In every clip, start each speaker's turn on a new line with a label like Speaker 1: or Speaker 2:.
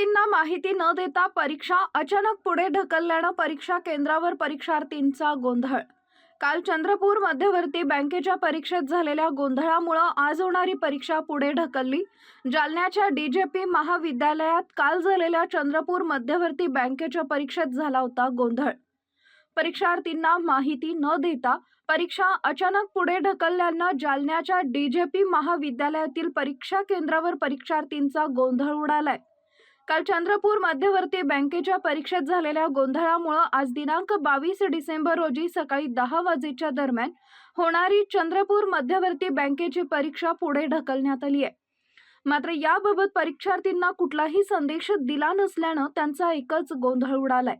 Speaker 1: परीक्षार्थींना माहिती न देता परीक्षा अचानक पुढे ढकलल्यानं परीक्षा केंद्रावर परीक्षार्थींचा गोंधळ. काल चंद्रपूर मध्यवर्ती बँकेच्या परीक्षेत झालेल्या गोंधळामुळं आज होणारी परीक्षा पुढे ढकलली. जालन्याच्या डी जे पी महाविद्यालयात काल झालेल्या चंद्रपूर मध्यवर्ती बँकेच्या परीक्षेत झाला होता गोंधळ. परीक्षार्थींना माहिती न देता परीक्षा अचानक पुढे ढकलल्यानं जालन्याच्या डी जे पी महाविद्यालयातील परीक्षा केंद्रावर परीक्षार्थींचा गोंधळ उडालाय. काल चंद्रपूर मध्यवर्ती बँकेच्या परीक्षेत झालेल्या गोंधळामुळं आज दिनांक बावीस डिसेंबर रोजी सकाळी दहा वाजेच्या दरम्यान होणारी चंद्रपूर मध्यवर्ती बँकेची परीक्षा पुढे ढकलण्यात आली आहे. मात्र याबाबत परीक्षार्थींना कुठलाही संदेश दिला नसल्यानं त्यांचा एकच गोंधळ उडालाय.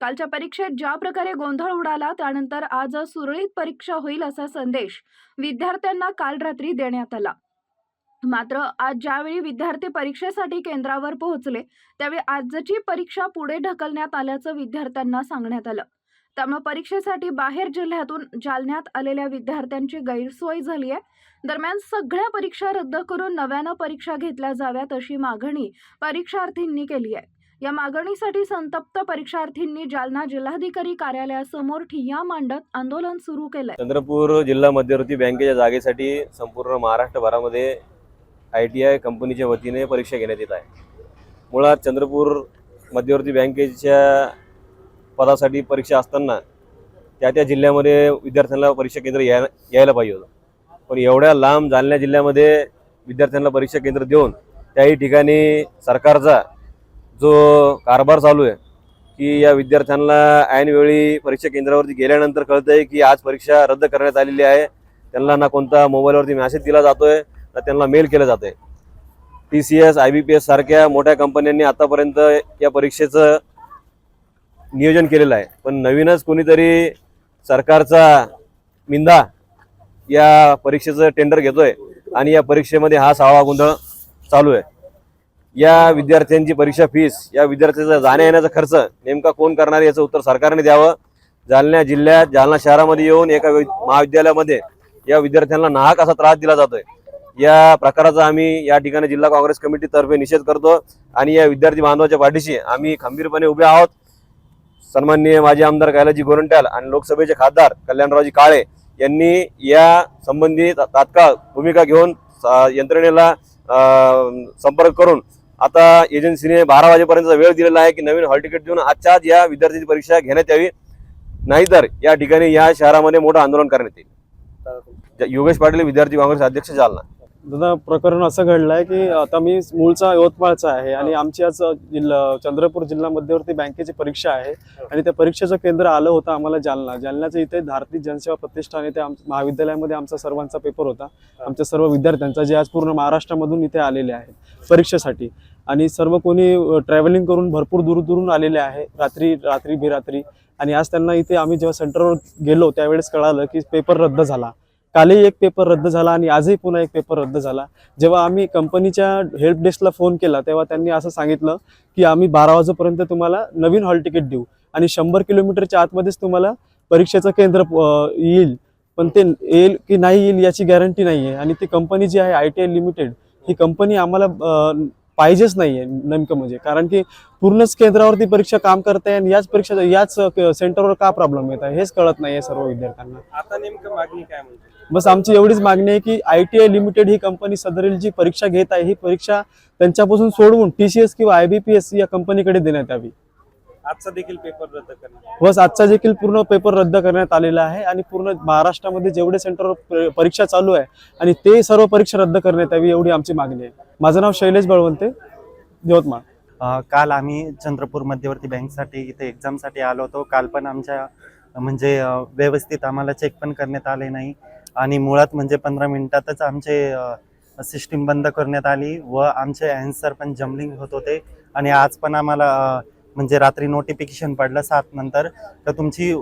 Speaker 1: कालच्या परीक्षेत ज्या प्रकारे गोंधळ उडाला त्यानंतर आज सुरळीत परीक्षा होईल असा संदेश विद्यार्थ्यांना काल रात्री देण्यात आला. मात्र आज ज्यावेळी विद्यार्थी परीक्षेसाठी केंद्रावर पोहोचले त्यावेळी आजची परीक्षा पुढे ढकलण्यात आल्याचं विद्यार्थ्यांना सांगण्यात आलं. त्यामुळे परीक्षेसाठी बाहेर जिल्ह्यातून जालन्यात आलेल्या विद्यार्थ्यांची गैरसोय झाली आहे. दरम्यान सगळ्या परीक्षा रद्द करून नव्यानं परीक्षा घेतल्या जाव्यात अशी मागणी परीक्षार्थींनी केली आहे. या मागणीसाठी संतप्त परीक्षार्थींनी जालना जिल्हाधिकारी कार्यालयासमोर ठिय्या मांडत आंदोलन सुरू केलंय.
Speaker 2: चंद्रपूर जिल्हा मध्यवर्ती बँकेच्या जागेसाठी संपूर्ण महाराष्ट्रभरामध्ये आय टी आय कंपनीच्या वतीने परीक्षा घेण्यात येत आहे. मुळात चंद्रपूर मध्यवर्ती बँकेच्या पदासाठी परीक्षा असताना त्या त्या जिल्ह्यामध्ये विद्यार्थ्यांना परीक्षा केंद्र याय यायला पाहिजे होतं. पण एवढ्या लांब जालन्या जिल्ह्यामध्ये विद्यार्थ्यांना परीक्षा केंद्र देऊन त्याही ठिकाणी सरकारचा जो कारभार चालू आहे की या विद्यार्थ्यांना ऐनवेळी परीक्षा केंद्रावरती गेल्यानंतर कळतं आहे की आज परीक्षा रद्द करण्यात आलेली आहे. त्यांना ना कोणता मोबाईलवरती मेसेज दिला जातो आहे त्यांना मेल केलं जातं आहे T C S I B P S सारख्या मोठ्या कंपन्यांनी आतापर्यंत या परीक्षेचं नियोजन केलेलं आहे. पण नवीनच कोणीतरी सरकारचा मिंदा या परीक्षेचं टेंडर घेतोय आणि या परीक्षेमध्ये हा सहावा गोंधळ चालू आहे. या विद्यार्थ्यांची परीक्षा फीस या विद्यार्थ्याचा जाण्या येण्याचा खर्च नेमका कोण करणार आहे याचं उत्तर सरकारने द्यावं. जालना जिल्ह्यात जालना शहरामध्ये येऊन एका महाविद्यालयामध्ये या विद्यार्थ्यांना नाहक असा त्रास दिला जातोय? या प्रकाराचा आम्ही या ठिकाणी जिल्हा काँग्रेस कमिटीतर्फे निषेध करतो आणि या विद्यार्थी बांधवाच्या पाठीशी आम्ही खंबीरपणे उभे आहोत. सन्माननीय माजी आमदार कैलाजी गोरंट्याल आणि लोकसभेचे खासदार कल्याणरावजी काळे यांनी या संबंधी तात्काळ भूमिका घेऊन यंत्रणेला संपर्क करून आता एजन्सीने बारा वाजेपर्यंतचा वेळ दिलेला आहे की नवीन हॉल तिकीट देऊन आजच्या आज या विद्यार्थ्यांची परीक्षा घेण्यात यावी. नाहीतर या ठिकाणी या शहरामध्ये मोठं आंदोलन करण्यात येईल. योगेश पाटील विद्यार्थी काँग्रेस अध्यक्ष जालना.
Speaker 3: दादा प्रकरण असं घडलं आहे की आता मी मूळचा यवतमाळचा आहे आणि आमची आज जिल्हा चंद्रपूर जिल्हा मध्यवर्ती बँकेची परीक्षा आहे आणि त्या परीक्षेचं केंद्र आलं होतं आम्हाला जालना. जालन्याचं इथे भारतीय जनसेवा प्रतिष्ठान इथे आम महाविद्यालयामध्ये आमचा सर्वांचा पेपर होता. आमच्या सर्व विद्यार्थ्यांचा जे आज पूर्ण महाराष्ट्रामधून इथे आलेले आहेत परीक्षेसाठी. आणि सर्व कोणी ट्रॅव्हलिंग करून भरपूर दूर दूरून आलेले आहे. रात्री रात्री बेरात्री. आणि आज त्यांना इथे आम्ही जेव्हा सेंटरवर गेलो त्यावेळेस कळालं की पेपर रद्द झाला. कालही एक पेपर रद्द झाला आणि आजही पुन्हा एक पेपर रद्द झाला. जेव्हा आम्ही कंपनीच्या हेल्प डेस्कला फोन केला तेव्हा त्यांनी असं सांगितलं की आम्ही बारा वाजेपर्यंत तुम्हाला नवीन हॉल तिकीट देऊ आणि शंभर किलोमीटरच्या आतमध्येच तुम्हाला परीक्षेचं केंद्र येईल. पण ते येईल की नाही येईल याची गॅरंटी नाही आहे आणि ती कंपनी जी आहे आय टी आय लिमिटेड ही कंपनी आम्हाला पाहिजेच नाही आहे नेमकं म्हणजे. कारण की पूर्णच केंद्रावरती परीक्षा काम करते आणि याच परीक्षा याच सेंटरवर का प्रॉब्लेम येत आहे हेच कळत नाही आहे सर्व विद्यार्थ्यांना.
Speaker 4: आता नेमकं मागणी काय म्हणजे
Speaker 3: बस आमची एवढीच मागणी आहे की आय टी आय लिमिटेड ही कंपनी सदरील जी परीक्षा घेत आहे ही परीक्षा त्यांच्यापासून सोडवून टी सी एस किंवा आय बी पी एस या कंपनीकडे देण्यात यावी.
Speaker 4: आजचा देखील पेपर रद्द करणार
Speaker 3: बस आजचा देखील पूर्ण पेपर रद्द करण्यात आलेला आहे आणि पूर्ण महाराष्ट्रामध्ये जेवढे सेंटरवर परीक्षा चालू आहे आणि ते सर्व परीक्षा रद्द करण्यात यावी एवढी आमची मागणी आहे. माझं नाव शैलेश बळवंते यवतमाळ.
Speaker 5: काल आम्ही चंद्रपूर मध्यवर्ती बँकसाठी इथे एक्झामसाठी आलो होतो. काल पण आमच्या म्हणजे व्यवस्थित आम्हाला चेक पण करण्यात आले नाही. आणि मुळात म्हणजे पंधरा मिनिटातच आमचे सिस्टीम बंद करण्यात आली व आमचे अँसर पण जमलिंग होत होते. आणि आज पण आम्हाला म्हणजे रात्री नोटिफिकेशन पडलं सात नंतर. तर तुमची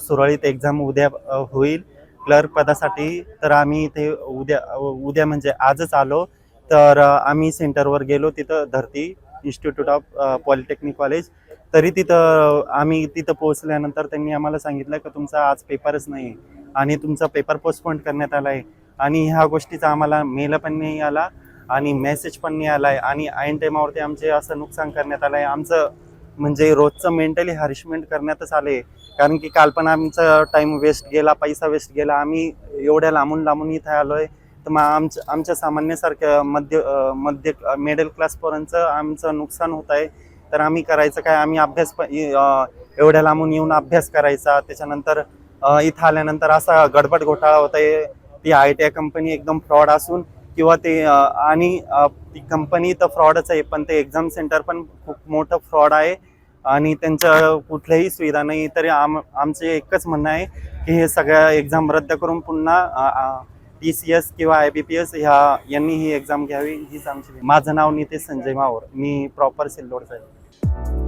Speaker 5: सुरळीत एक्झाम उद्या होईल. क्लर्क पदासाठी तर आम्ही ते उद्या उद्या म्हणजे आजच आलो. तर आम्ही सेंटरवर गेलो तिथं धरती इन्स्टिट्यूट ऑफ पॉलिटेक्निक कॉलेज. तरी तिथं आम्ही तिथं पोहोचल्यानंतर त्यांनी आम्हाला सांगितलं की तुमचा आज पेपरच नाही आणि तुमचा पेपर पोस्टपोन करण्यात आला आहे आणि ह्या गोष्टीचा आम्हाला मेल पण नाही आला आणि मेसेज पण नाही आला आहे आणि ऐन टायमावरती आमचे असं नुकसान करण्यात आलं आहे आमचं म्हणजे रोजचं मेंटली हरिशमेंट करण्यातच आले कारण की काल पण आमचा टाईम वेस्ट गेला पैसा वेस्ट गेला. आम्ही एवढ्या लांबून लांबून इथे आहे तर मग आमच्या आमच्या सामान्यसारख्या मध्य मध्य मिडल क्लासपर्यंतचं आमचं नुकसान होत आहे तर आम्ही करायचं काय? आम्ही अभ्यास पण एवढ्या लांबून येऊन अभ्यास करायचा. त्याच्यानंतर इथं आल्यानंतर असा गडबड घोटाळा होता आहे ती आय टी आय कंपनी एकदम फ्रॉड असून किंवा ते आणि ती कंपनी तर फ्रॉडच आहे पण ते एक्झाम सेंटर पण खूप मोठं फ्रॉड आहे आणि त्यांच्या कुठल्याही सुविधा नाही. तरी आम आमचे एकच म्हणणं आहे की हे सगळ्या एक्झाम रद्द करून पुन्हा टी सी एस किंवा आय बी पी एस ह्या यांनी ही एक्झाम घ्यावी हीच आमची माझं नाव नितेश संजय मावर मी प्रॉपर सिल्लोडचा आहे.